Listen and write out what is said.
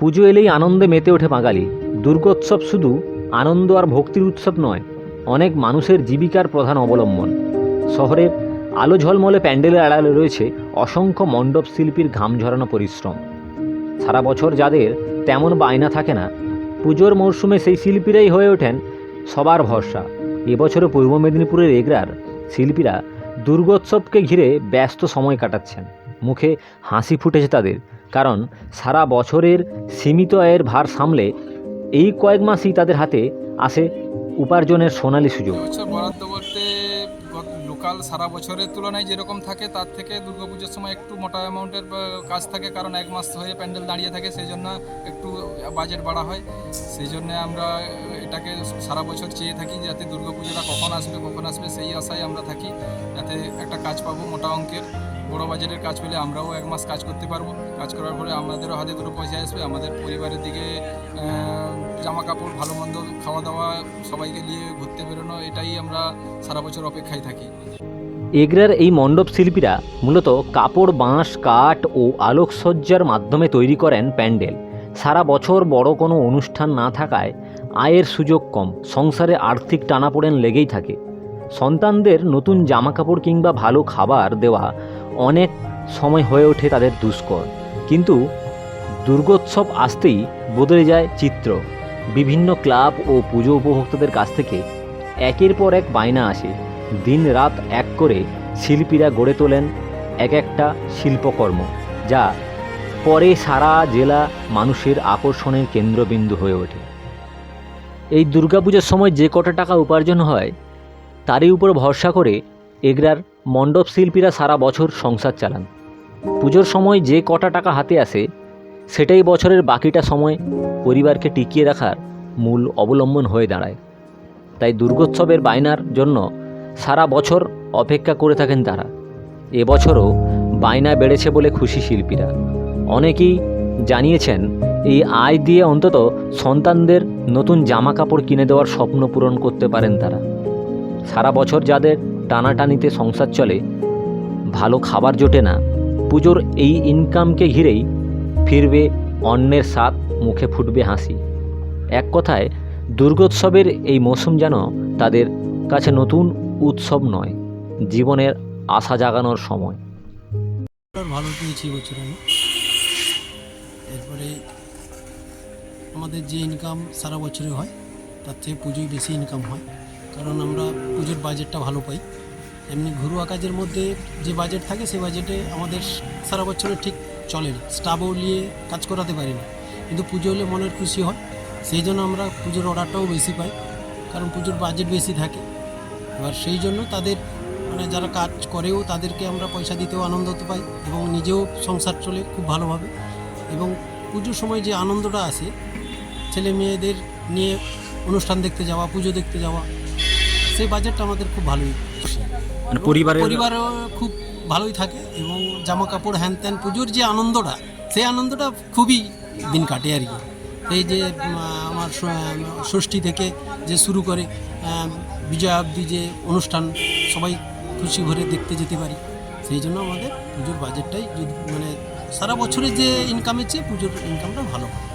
পুজো এলেই আনন্দে মেতে ওঠে বাঙালি। দুর্গোৎসব শুধু আনন্দ আর ভক্তির উৎসব নয়, অনেক মানুষের জীবিকার প্রধান অবলম্বন। শহরের আলো ঝলমলে প্যান্ডেলের আড়ালে রয়েছে অসংখ্য মণ্ডপ শিল্পীর ঘাম ঝরানো পরিশ্রম। সারা বছর যাদের তেমন বায়না থাকে না, পুজোর মরশুমে সেই শিল্পীরাই হয়ে ওঠেন সবার ভরসা। এবছরও পূর্ব মেদিনীপুরের এগরার শিল্পীরা দুর্গোৎসবকে ঘিরে ব্যস্ত সময় কাটাচ্ছেন। মুখে হাসি ফুটেছে তাদের কারণ সারা বছরের সীমিত আয়ের ভার সামলে এই কয়েক মাসই তাদের হাতে আসে উপার্জনের সোনালি সুযোগ। বরাদ্দ লোকাল সারা বছরের তুলনায় যেরকম থাকে, তার থেকে দুর্গাপুজোর সময় একটু মোটা অ্যামাউন্টের কাজ থাকে, কারণ এক মাস হয়ে প্যান্ডেল দাঁড়িয়ে থাকে, সেই জন্য একটু বাজেট বাড়া হয়। সেই জন্য আমরা এটাকে সারা বছর চেয়ে থাকি যাতে দুর্গাপুজোটা কখন আসবে কখন আসবে, সেই আশায় আমরা থাকি, যাতে একটা কাজ পাবো মোটা অঙ্কের। বড় বাজেটের কাজ পেলে আমরাও এক মাস কাজ করতে পারব। কাজ করার পরে আমাদেরও হাতে দুটো পয়সা আসবে, আমাদের পরিবারের দিকে জামা কাপড় ভালো মন্দ খাওয়া দাওয়া সবাইকে নিয়ে ঘুরতে বেরোনো, এটাই আমরা সারা বছর অপেক্ষায় থাকি। এগরার এই মণ্ডপ শিল্পীরা মূলত কাপড়, বাঁশ, কাঠ ও আলোকসজ্জার মাধ্যমে তৈরি করেন প্যান্ডেল। সারা বছর বড় কোনো অনুষ্ঠান না থাকায় আয়ের সুযোগ কম, সংসারে আর্থিক টানাপোড়েন লেগেই থাকে। সন্তানদের নতুন জামাকাপড় কিংবা ভালো খাবার দেওয়া অনেক সময় হয়ে ওঠে তাদের দুষ্কর। কিন্তু দুর্গোৎসব আসতেই বদলে যায় চিত্র। বিভিন্ন ক্লাব ও পুজো উপভোক্তাদের কাছ থেকে একের পর এক বায়না আসে। দিন রাত এক করে শিল্পীরা গড়ে তোলেন এক একটা শিল্পকর্ম, যা পরে সারা জেলা মানুষের আকর্ষণের কেন্দ্রবিন্দু হয়ে ওঠে। এই দুর্গাপূজার সময় যে কটা টাকা উপার্জন হয়, তারই উপর ভরসা করে এগরার মণ্ডপ শিল্পীরা সারা বছর সংসার চালান। পুজোর সময় যে কটা টাকা হাতে আসে, সেটাই বছরের বাকিটা সময় পরিবারকে টিকিয়ে রাখার মূল অবলম্বন হয়ে দাঁড়ায়। তাই দুর্গোৎসবের বায়নার জন্য সারা বছর অপেক্ষা করে থাকেন তারা। এবছরও বায়না বেড়েছে বলে খুশি শিল্পীরা। অনেকেই জানিয়েছেন, এই আয় দিয়ে অন্তত সন্তানদের নতুন জামা কাপড় কিনে দেওয়ার স্বপ্ন পূরণ করতে পারেন তারা। সারা বছর যাদের টানাটানিতে সংসার চলে, ভালো খাবার জোটে না। পুজোর এই ইনকামকে ঘিরেই ফিরবে অন্যের স্বাদ, মুখে ফুটবে হাসি। এক কথায়, দুর্গোৎসবের এই মৌসুম যেন তাদের কাছে নতুন উৎসব নয়, জীবনের আশা জাগানোর সময়। ভালো পেয়েছি বছর আমি। এরপরে আমাদের যে ইনকাম সারা বছরে হয়, তার থেকে পুজোয় বেশি ইনকাম হয়। কারণ আমরা পুজোর বাজেটটা ভালো পাই। এমনি ঘরোয়া কাজের মধ্যে যে বাজেট থাকে, সেই বাজেটে আমাদের সারা বছরে ঠিক চলে না। স্টাফও নিয়ে কাজ করাতে পারি না। কিন্তু পুজো হলে মনের খুশি হয়। সেই জন্য আমরা পুজোর অর্ডারটাও বেশি পাই। কারণ পুজোর বাজেট বেশি থাকে। এবার সেই জন্য তাদের মানে যারা কাজ করেও তাদেরকে আমরা পয়সা দিতেও আনন্দ পাই এবং নিজেও সংসার চলে খুব ভালোভাবে। এবং পুজোর সময় যে আনন্দটা আসে, ছেলে মেয়েদের নিয়ে অনুষ্ঠান দেখতে যাওয়া, পুজো দেখতে যাওয়া সেই বাজেটটা আমাদের খুব ভালোই মানে পরিবারের পরিবারও খুব ভালোই থাকে এবং জামা কাপড় হ্যান ত্যান পুজোর যে আনন্দটা সেই আনন্দটা খুবই দিন কাটে আর কি। এই যে আমার ষষ্ঠী থেকে যে শুরু করে বিজয়া অবধি যে অনুষ্ঠান সবাই খুশি ভরে দেখতে যেতে পারি। সেই জন্য আমাদের পুজোর বাজেটটাই যদি মানে সারা বছরের যে ইনকামের চেয়ে পুজোর ইনকামটা ভালো হয়।